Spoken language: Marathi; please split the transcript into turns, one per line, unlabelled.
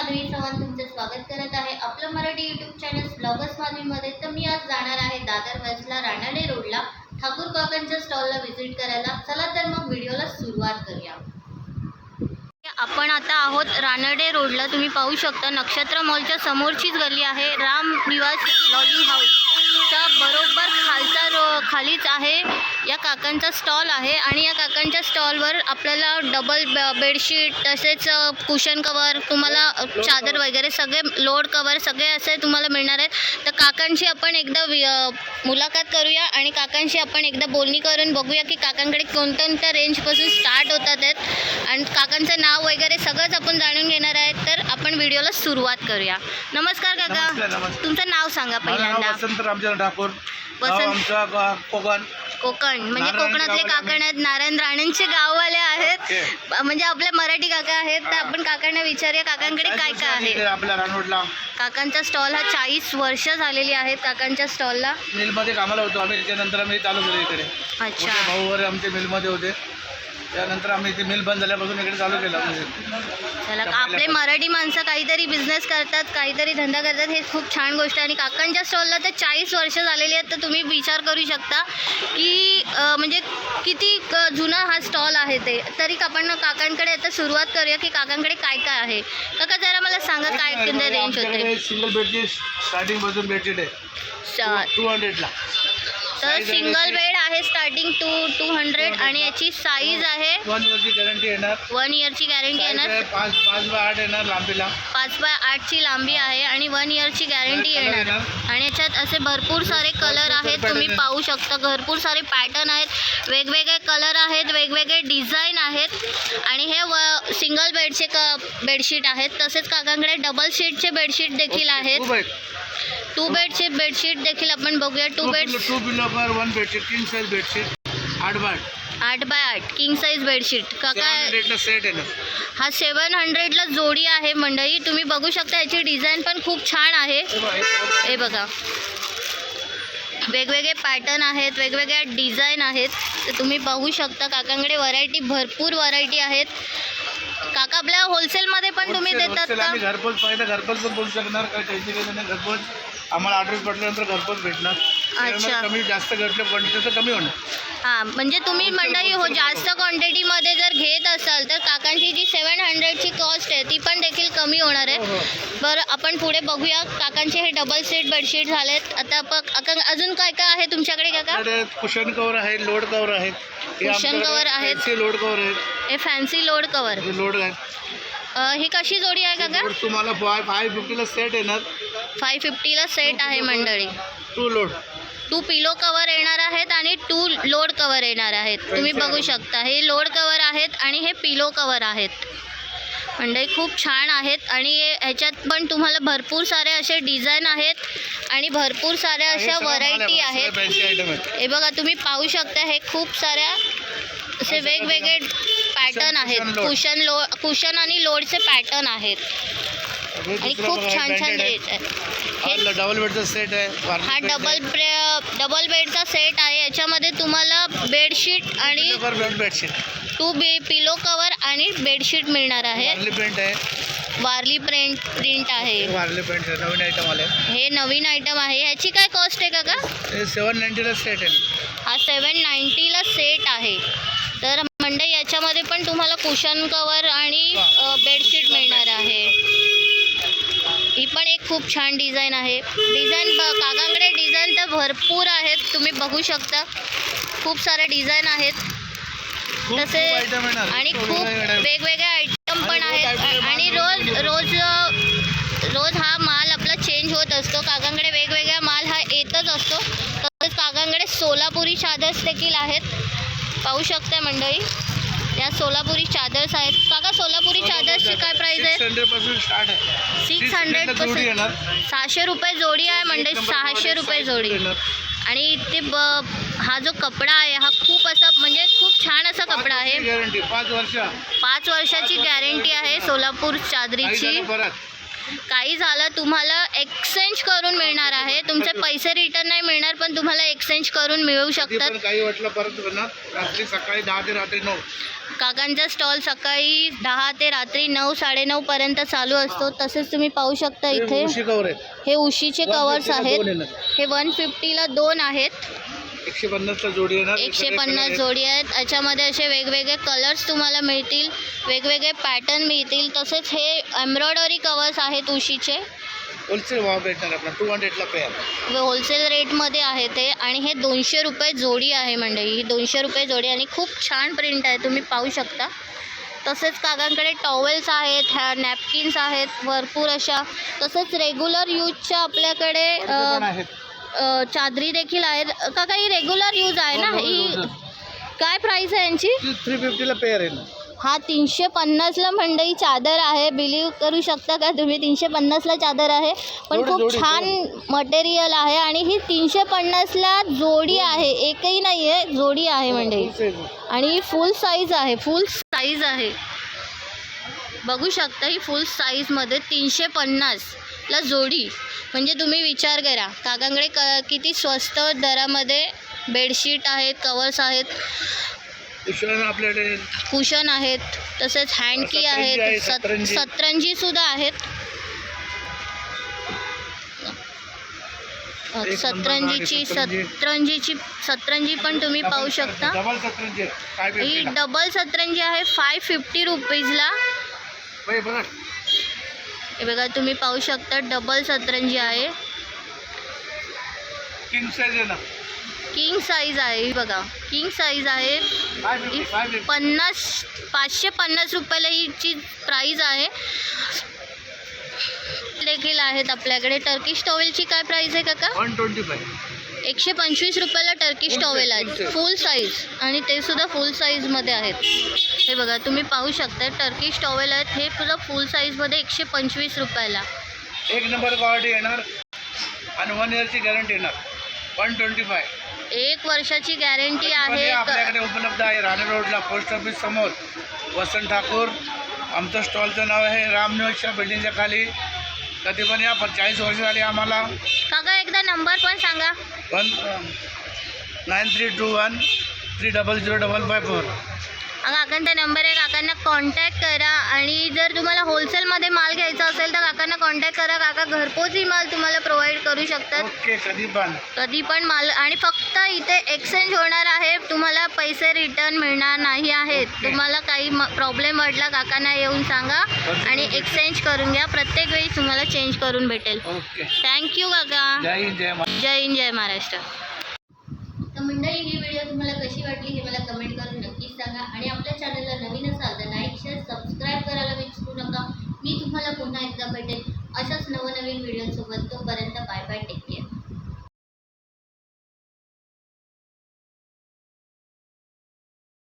माधवी चव्हाण तुमचं स्वागत करत आहे. आपलं मराठी युट्यूब चॅनल ब्लॉगर्स माधवीमध्ये. तर मी आज जाणार आहे दादर वेस्टला रानाडे रोडला. ठाकूर काकांच्या स्टॉलला व्हिजिट करायला. चला तर मग व्हिडिओला सुरुवात करूया. आपण आता आहोत रानडे रोडला. तुम्ही पाहू शकता नक्षत्र मॉलच्या समोरचीच गल्ली आहे. राम निवास लॉजिंग हाऊस च्या बरोबर खालचा रो खालीच आहे. या काकांचा स्टॉल आहे आणि या काकांच्या स्टॉलवर आपल्याला डबल ब- बेडशीट तसेच कुशन कवर तुम्हाला चादर वगैरे सगळे लोड कवर सगळे असे तुम्हाला मिळणार आहेत. तर काकांची आपण एकदा मुलाखत करूया आणि काकांशी आपण एकदा बोलणी करून बघूया की काकांकडे कोणत्या कोणत्या रेंजपासून स्टार्ट होतात आहेत. आणि काकांचं नाव वगैरे सगळंच आपण जाणून घेणार आहेत. तर आपण व्हिडिओला सुरुवात करूया. नमस्कार काका.
नमस्कार.
तुमचं नाव सांगा पहिल्यांदा.
रामचंद्र ठाकूर गाव
वसंत-
आमचा गा- कोकण.
कोकण म्हणजे
नारायण
कोकणातले
गावाला
काकण आहेत नारायण राणेंचे गाववाले आहेत. म्हणजे आपले मराठी काका आहेत तर आपण काकांना विचारूया काकांकडे काय काय आहे
आपल्या रानवडला
काकांचा स्टॉल हा चाळीस वर्ष झालेली आहेत काकांच्या स्टॉलला.
मिलमध्ये कामाला होतो आम्ही त्याच्यानंतर आम्ही चालू केलं इकडे.
अच्छा.
मोठे भाऊ वगैरे आमचे मिलमध्ये होते. त्यानंतर आम्ही इथे मिल बंद झाल्यापासून इकडे चालू केलं
चला आपले मराठी माणसं काहीतरी बिझनेस करतात काहीतरी धंदा करतात हे खूप छान गोष्ट आहे. आणि काकांच्या स्टॉलला तर चाळीस वर्ष झालेली आहेत तर तुम्ही विचार करू शकता की म्हणजे किती जुना हा स्टॉल आहे ते. तरी आपण काकांकडे आता सुरुवात करूया की काकांकडे काय काय आहे. काका जरा मला सांगा काय रेंज होते?
सिंगल बेडची स्टार्टिंगपासून बेडशीट आहे टू हंड्रेडला
तर सिंगल बेड आहे स्टार्टिंग टू टू हंड्रेड आणि याची साईज आहे
वन वर्षची गॅरंटी येणार.
वन इयरची गॅरंटी येणार.
पाच पाच बाय आठ येणार लांबीला.
पाच बाय आठची लांबी आहे आणि वन इयरची गॅरंटी येणार. आणि याच्यात असे भरपूर सारे कलर आहेत तुम्ही. पाहू शकता. भरपूर सारे पॅटर्न आहेत. वेगवेगळे कलर आहेत वेगवेगळे डिझाईन आहेत. आणि हे व सिंगल बेडचे क बेडशीट आहेत. तसेच काकांकडे डबल शीटचे बेडशीट देखील आहेत.
टू बेड
टू बेडचे बेडशीट देखील आपण बघूया. Two bed
two pillow per one bedsheet king size bedsheet आठ बाय आठ.
बाय आठ किंग साईज बेडशीट काका
रेटला सेट आहे ना?
हा सेवन हंड्रेडला जोडी आहे मंडळी. तुम्ही बघू शकता याची डिझाईन पण खूप छान आहे. हे बघा. वेगवेगळे पॅटर्न आहेत वेगवेगळ्या डिझाईन आहेत. तर तुम्ही पाहू शकता काकांकडे व्हरायटी भरपूर व्हरायटी आहेत. काका आपल्या होलसेलमध्ये पण तुम्ही
Wholesale-
देतात का?
आम्ही घरपोच पाहिजे घरपोच पण बोलू शकणार काय काही काही नाही. घरपोच आम्हाला ऑर्डर पडल्यानंतर घरपोच भेटणार. त्यामुळे कमी जास्त घेतलं क्वांटिटी तर कमी होणार.
हां म्हणजे तुम्ही मंडळी हो जास्त क्वांटिटीमध्ये जर घेत असाल तर काकांची जी सेवन हंड्रेडची कॉस्ट आहे ती पण देखील कमी होणार
हो,
आहे.
हो.
बरं आपण पुढे बघूया. काकांचे हे डबल सीट बेडशीट झालेत. आता काका अजून काय काय आहे तुमच्याकडे काका?
आपल्याकडे कुशन कवर आहे लोड कवर आहेत हे आमच्याकडे
cover आहेत.
fancy लोड कवर आहेत
हे फॅन्सी लोड कवर
हे लोड आहे.
ही कशी जोडी आहे काका?
लोड तुम्हाला फाय फाय फिफ्टीला सेट येणार.
फाय फिफ्टीला सेट आहे मंडळी.
टू लोड
टू पिलो कवर येणार आहेत आणि टू लोड कवर येणार आहेत. तुम्ही बघू शकता हे लोड कवर आहेत आणि हे पिलो कवर आहेत. मंडळी खूप छान आहेत आणि ह्याच्यात पण तुम्हाला भरपूर सारे असे डिझाईन आहेत आणि भरपूर साऱ्या अशा व्हरायटी आहेत. हे बघा तुम्ही पाहू शकता हे खूप साऱ्या असे वेगवेगळे पॅटर्न आहेत. कुशन लो कुशन आणि लोडचे पॅटर्न आहेत. आणि खूप छान छान. रेट आहे.
डबल बेडचा सेट आहे.
हा डबल डबल बेडचा सेट आहे. याच्यामध्ये तुम्हाला बेडशीट आणि
बेडशीट
टू बे पिलो कवर आणि बेडशीट मिळणार आहे.
पेंट आहे.
वारली प्रिंट प्रिंट आहे.
वारली पेंट आहे. नवीन आयटम आले
हे नवीन आयटम आहे. ह्याची काय कॉस्ट आहे काका?
हे सेवन नाईन्टीला सेट आहे.
हा सेवन नाईन्टीला सेट आहे. तर म्हणजे याच्यामध्ये पण तुम्हाला कुशन कवर आणि बेडशीट मिळणार आहे. ही पण एक खूप छान डिझाईन आहे. डिझाईन ब काकांकडे डिझाईन तर भरपूर आहेत. तुम्ही बघू शकता. खूप सारे डिझाईन आहेत. तसे आणि खूप
वेगवेगळे
आयटम पण आहेत. आणि रोज रोज रोज हा माल आपला चेंज होत असतो. काकांकडे वेगवेगळा माल हा येतच असतो. तसंच काकांकडे सोलापुरी चादर्स देखील आहेत. पाहू शकता मंडळी. या सोलापुरी चादर्स आहेत काका सोलापुरी चादर्सची काय प्राइस आहे?
600 पासून स्टार्ट आहे.
सिक्स हंड्रेड
येणार.
सहाशे रुपये जोडी आहे
number
सहाशे रुपये जोडी. आणि इथे ब हा जो कपडा आहे हा खूप असा म्हणजे खूप छान असा कपडा आहे.
पाच वर्ष
पाच वर्षाची गॅरंटी आहे सोलापूर चादरीची. काही झालं तुम्हाला एक्सचेंज करून मिळणार आहे. तुमचे पैसे रिटर्न नाही मिळणार पण तुम्हाला एक्सचेंज करून मिळू शकतात.
काही वाटलं परत रात्री सकाळी दहा ते रात्री नऊ.
काकांचा स्टॉल सकाळी दहा ते रात्री नऊ साडेनऊ पर्यंत चालू असतो. तसेच तुम्ही पाहू शकता इथे. हे उशीचे कवर्स
150 ला
आहेत. हे वन फिफ्टीला दोन आहेत.
एकशे पन्नासला जोडी येणार
एकशे
इकडे
पन्नास जोडी आहेत. याच्यामध्ये असे वेगवेगळे कलर्स तुम्हाला मिळतील वेगवेगळे पॅटर्न मिळतील. तसेच हे एम्ब्रॉयडरी कवर्स आहेत उशीचे.
होलसेल भाव भेटणार आपला टू हंड्रेडला पेअर
होलसेल रेटमध्ये आहे ते. आणि हे दोनशे रुपये जोडी आहे मंडळी. ही दोनशे रुपये जोडी आणि खूप छान प्रिंट आहे तुम्ही पाहू शकता. तसेच काकांकडे टॉवेल्स आहेत ह्या नॅपकिन्स आहेत भरपूर अशा. तसेच रेग्युलर यूजच्या आपल्याकडे अ,
आहेत.
चादरी देखील आहेत. काका ही रेग्युलर यूज आहे ना?
हो, हो,
ही
हो.
काय प्राइस आहे यांची?
थ्री फिफ्टीला पेअर आहे
हा तीनशे पन्नासला मंडई चादर आहे. बिलीव करू शकता का तुम्ही? तीनशे पन्नासला चादर आहे. पण खूप छान मटेरियल आहे आणि ही तीनशे पन्नासला जोडी आहे. एकही नाही आहे जोडी आहे मंडई. आणि ही फुल साईज आहे. फुल साईज आहे. बघू शकता ही फुल साईजमध्ये तीनशे पन्नासला जोडी. म्हणजे तुम्ही विचार करा. काकांकडे क किती स्वस्त दरामध्ये बेडशीट आहेत कवर्स आहेत.
आपल्याकडे
कुशन आहेत तसेच हँडकी आहेत सत
सतरंजी.
सतरंजी सुद्धा आहेत. अ,
एक नंबर
सतरंजीची
गाडी, सतरंजी.
सतरंजीची सतरंजी पण तुम्ही पाहू शकता.
डबल सतरंजी आहे. काय
ही
भेटते?
डबल सतरंजी आहे फाय फिफ्टी रुपीजला
बघा.
हे बघा तुम्ही पाहू शकता डबल सतरंजी आहे.
किंग साईज आहे ना?
किंग साईज आहे बघा. किंग साईज आहे. पन्नास पाचशे पन्नास रुपयाला हिची प्राईज आहे. देखील आहेत आपल्याकडे. टर्किश टॉवेलची काय प्राईज आहे काका?
वन ट्वेंटी फाय
एकशे पंचवीस रुपयाला टर्किश टॉवेल
size,
आहे.
Full size.
फुल साईज आणि ते सुद्धा फुल साईजमध्ये आहेत. हे बघा तुम्ही पाहू शकता टर्किश टॉवेल आहेत. हे सुद्धा फुल साईजमध्ये एकशे पंचवीस रुपयाला.
एक नंबर क्वालिटी येणार. आणि वन इयरची गॅरंटी येणार. वन ट्वेंटी फाय
एक वर्षाची गॅरंटी आहे.
आपल्याकडे उपलब्ध आहे राणे रोडला पोस्ट ऑफिस समोर. वसंत ठाकूर आमचं स्टॉलचं नाव आहे रामनिवासच्या बिल्डिंगच्या खाली. कधी पण या पण चाळीस वर्ष झाली आम्हाला.
काका एकदा नंबर पण सांगा.
One nine three two one three double zero double five four.
काकांचा नंबर आहे. काकांना कॉन्टॅक्ट करा. आणि जर तुम्हाला होलसेलमध्ये माल घ्यायचा असेल तर काकांना कॉन्टॅक्ट करा. काका घरपोचही माल तुम्हाला प्रोव्हाइड करू शकतात.
ओके कधी पण.
कधी पण माल. आणि फक्त इथे एक्सचेंज होणार आहे. तुम्हाला पैसे रिटर्न मिळणार नाही आहेत. तुम्हाला काही प्रॉब्लेम वाटला काकांना येऊन सांगा. आणि एक्सचेंज करून घ्या. प्रत्येक वेळी तुम्हाला चेंज करून भेटेल. थँक्यू काका.
जय हिंद जय
महाराष्ट्र. व्हिडिओसोबत तोपर्यंत बाय बाय